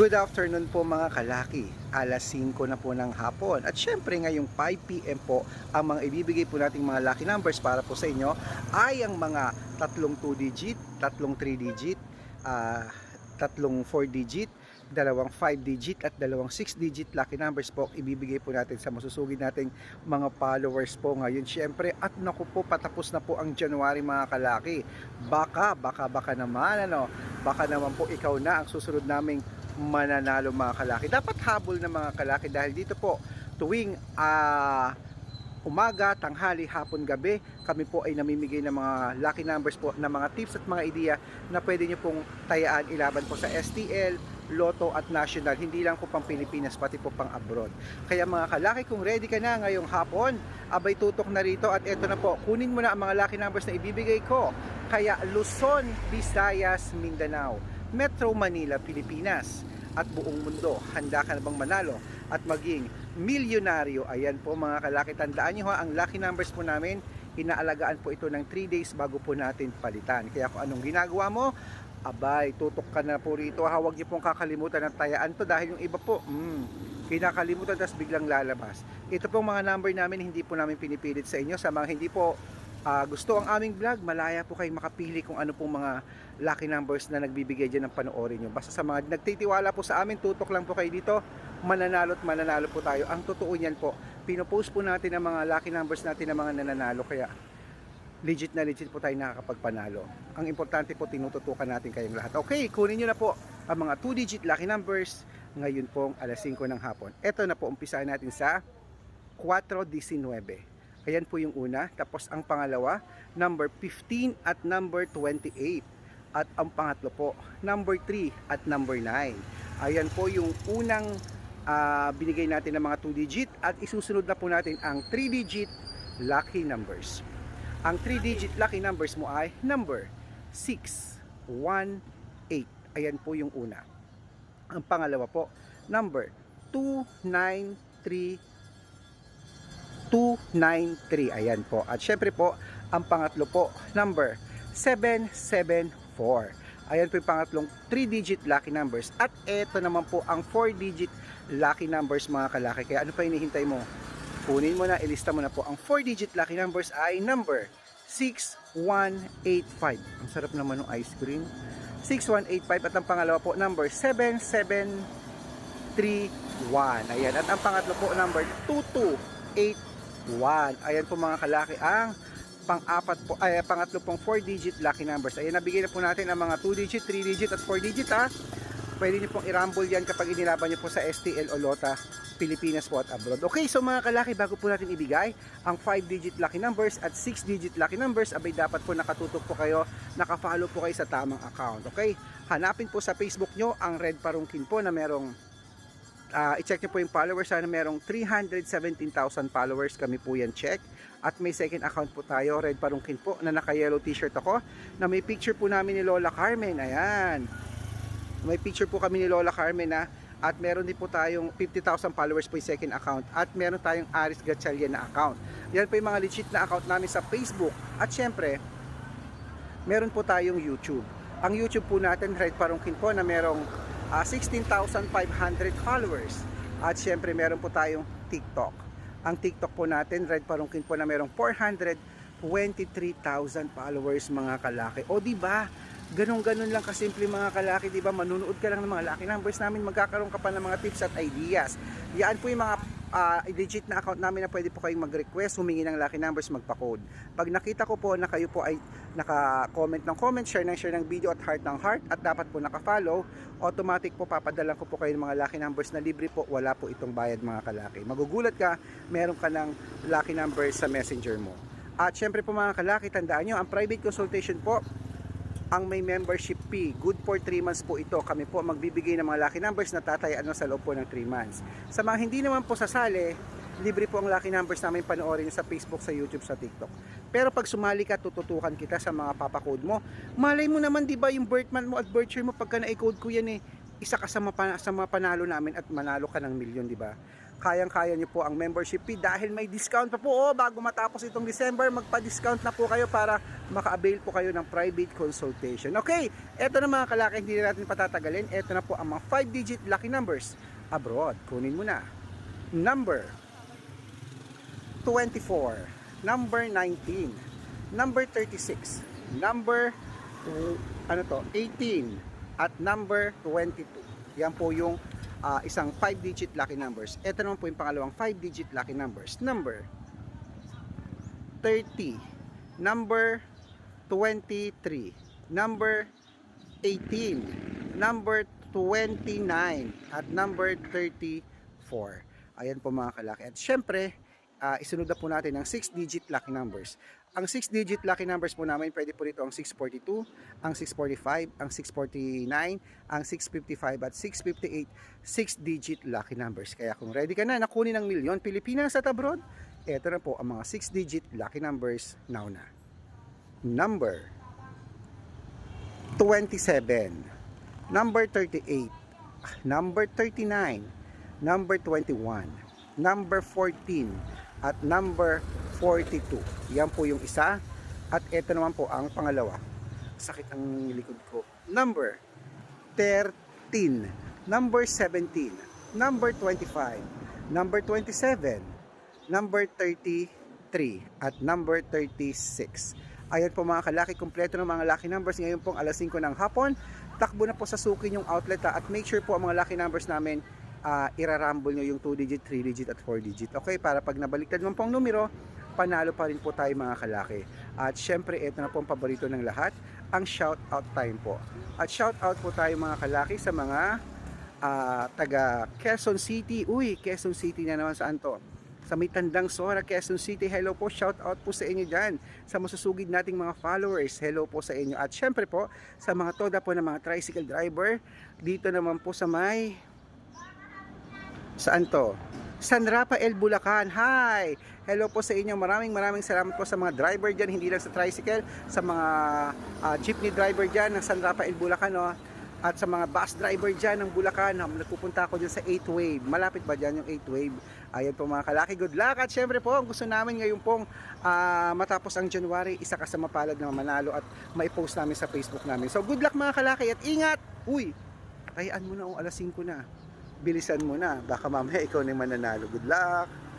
Good afternoon po mga kalaki. Alas 5 na po ng hapon. At syempre ngayong 5pm po, ang mga ibibigay po nating mga lucky numbers para po sa inyo ay ang mga tatlong 2 digit, tatlong 3 digit, ah, tatlong 4 digit, dalawang 5 digit at dalawang 6 digit lucky numbers po ibibigay po natin sa masusugid nating mga followers po ngayon syempre at naku po patapos na po ang January mga kalaki baka baka baka naman ano baka naman po ikaw na ang susunod naming mananalo mga kalaki. Dapat habol ng mga kalaki dahil dito po tuwing ah, umaga, tanghali, hapon, gabi, kami po ay namimigay ng mga lucky numbers po na mga tips at mga ideya na pwede nyo pong tayaan ilaban po sa STL, Lotto at National. Hindi lang po pang Pilipinas, pati po pang abroad. Kaya mga kalaki, kung ready ka na ngayong hapon, abay tutok na rito at eto na po, kunin mo na ang mga lucky numbers na ibibigay ko. Kaya Luzon, Visayas, Mindanao, Metro Manila, Pilipinas at buong mundo. Handa ka na bang manalo at maging milyonaryo? Ayan po mga kalaki. Tandaan nyo ha, ang lucky numbers po namin, inaalagaan po ito ng 3 days bago po natin palitan. Kaya kung anong ginagawa mo, abay, tutok ka na po rito. Ha, huwag niyo pong kakalimutan ng tayaan to dahil yung iba po, mm, kinakalimutan tapos biglang lalabas. Ito pong mga number namin, hindi po namin pinipilit sa inyo. Sa mga hindi po ah, gusto ang aming vlog, malaya po kayong makapili kung ano pong mga lucky numbers na nagbibigay dyan ng panoorin nyo. Basta sa mga nagtitiwala po sa amin, tutok lang po kayo dito, mananalo at mananalo po tayo. Ang totoo niyan po, pinopost po natin ang mga lucky numbers natin ng mga nananalo, kaya legit na legit po tayo nakakapagpanalo. Ang importante po, tinututukan natin kayong lahat. Okay, kunin nyo na po ang mga 2-digit lucky numbers ngayon pong alas 5 ng hapon. Ito na po, umpisahan natin sa 4.19. Ayan po yung una. Tapos ang pangalawa, number 15 at number 28. At ang pangatlo po, number 3 at number 9. Ayan po yung unang ah, binigay natin ng mga 2 digit at isusunod na po natin ang 3 digit lucky numbers. Ang 3 digit lucky numbers mo ay number 618. Ayan po yung una. Ang pangalawa po, number 293 293. Ayan po. At syempre po, ang pangatlo po, number 774. Ayan po yung pangatlong 3-digit lucky numbers. At eto naman po ang 4-digit lucky numbers mga kalaki. Kaya ano pa hinihintay mo? Kunin mo na, ilista mo na po. Ang 4-digit lucky numbers ay number 6185. Ang sarap naman ng ice cream. 6185 at ang pangalawa po number 7731. Ayan. At ang pangatlo po number 2281. Ayan po mga kalaki ang pang-apat po, ay pangatlo pong 4-digit lucky numbers. Ayan, nabigay na po natin ang mga 2-digit, 3-digit at 4-digit ha. Pwede nyo pong i-rumble yan kapag inilaban nyo po sa STL o Lota, Pilipinas po at abroad. Okay, so mga kalaki, bago po natin ibigay ang 5-digit lucky numbers at 6-digit lucky numbers, abay dapat po nakatutok po kayo, nakafollow po kayo sa tamang account. Okay, hanapin po sa Facebook nyo ang Red Parungkin po na merong Ah, i-check nyo po yung followers. Sana merong 317,000 followers kami po yan check. At may second account po tayo Red Parungkin po na naka yellow t-shirt ako na may picture po namin ni Lola Carmen. Ayan. May picture po kami ni Lola Carmen na at meron din po tayong 50,000 followers po yung second account. At meron tayong Aris Gatchalian na account. Yan po yung mga legit na account namin sa Facebook. At syempre meron po tayong YouTube. Ang YouTube po natin Red Parungkin po na merong ah, 16,500 followers. At syempre meron po tayong TikTok. Ang TikTok po natin, Red Parungkin po na merong 423,000 followers mga kalaki. O di ba? Ganon-ganon lang kasimple mga kalaki, di ba? Manunood ka lang ng mga laki numbers namin, magkakaroon ka pa ng mga tips at ideas. Yan po yung mga ah, legit na account namin na pwede po kayong mag-request, humingi ng lucky numbers, magpa-code. Pag nakita ko po na kayo po ay naka-comment ng comment, share ng share ng video at heart ng heart at dapat po naka-follow, automatic po papadalan ko po kayo ng mga lucky numbers na libre po, wala po itong bayad mga kalaki. Magugulat ka, meron ka ng lucky numbers sa messenger mo. At syempre po mga kalaki, tandaan nyo, ang private consultation po, ang may membership fee. Good for 3 months po ito. Kami po magbibigay ng mga lucky numbers na tatayaan sa loob po ng 3 months. Sa mga hindi naman po sasali, libre po ang lucky numbers namin panoorin sa Facebook, sa YouTube, sa TikTok. Pero pag sumali ka, tututukan kita sa mga papakode mo. Malay mo naman, di ba, yung birth month mo at birth year mo, pagka na-code ko yan eh, isa ka sa, mapa, sa mga panalo namin at manalo ka ng milyon, di ba? Kayang-kaya nyo po ang membership fee dahil may discount pa po. Oh, bago matapos itong December, magpa-discount na po kayo para maka-avail po kayo ng private consultation. Okay, eto na mga kalaki, hindi na natin patatagalin. Eto na po ang mga 5-digit lucky numbers abroad. Kunin mo na. Number 24, number 19, number 36, number uh, ano to, 18, at number 22. Yan po yung ah, isang 5-digit lucky numbers. Ito naman po yung pangalawang 5-digit lucky numbers. Number 30, number 23, number 18, number 29, at number 34. Ayan po mga kalaki. At syempre, ah, isunod na po natin ang 6-digit lucky numbers. Ang 6-digit lucky numbers po namin, pwede po dito ang 642, ang 645, ang 649, ang 655 at 658 6-digit lucky numbers. Kaya kung ready ka na nakunin ng milyon Pilipinas at abroad, eto na po ang mga 6-digit lucky numbers now na. Number 27, number 38, number 39, number 21, number 14, at number 42. Yan po yung isa. At ito naman po ang pangalawa. Sakit ang likod ko. Number 13, number 17, number 25, number 27, number 33, at number 36. Ayan po mga kalaki, kompleto ng mga lucky numbers ngayon pong alas 5 ng hapon. Takbo na po sa sukin yung outlet ha, at make sure po ang mga lucky numbers namin uh, irarumble nyo yung 2 digit, 3 digit at 4 digit. Okay, para pag nabaliktad mo pong numero, panalo pa rin po tayo mga kalaki. At syempre, ito na po ang paborito ng lahat, ang shout out time po. At shout out po tayo mga kalaki sa mga ah, taga Quezon City. Uy, Quezon City na naman saan to? Sa may tandang Sora, Quezon City. Hello po, shout out po sa inyo dyan. Sa masusugid nating mga followers, hello po sa inyo. At syempre po, sa mga toda po ng mga tricycle driver, dito naman po sa may Saan to? San Rafael, Bulacan. Hi! Hello po sa inyo. Maraming maraming salamat po sa mga driver dyan, hindi lang sa tricycle, sa mga ah, jeepney driver dyan ng San Rafael, Bulacan. No? At sa mga bus driver dyan ng Bulacan, no? nagpupunta ako dyan sa 8 Wave. Malapit ba dyan yung 8 Wave? Ayan po mga kalaki, good luck. At syempre po, ang gusto namin ngayon pong ah, matapos ang January, isa ka sa mapalad na manalo at maipost namin sa Facebook namin. So good luck mga kalaki at ingat! Uy, tayaan mo na o alas 5 na bilisan mo na. Baka mamaya ikaw na yung mananalo. Good luck!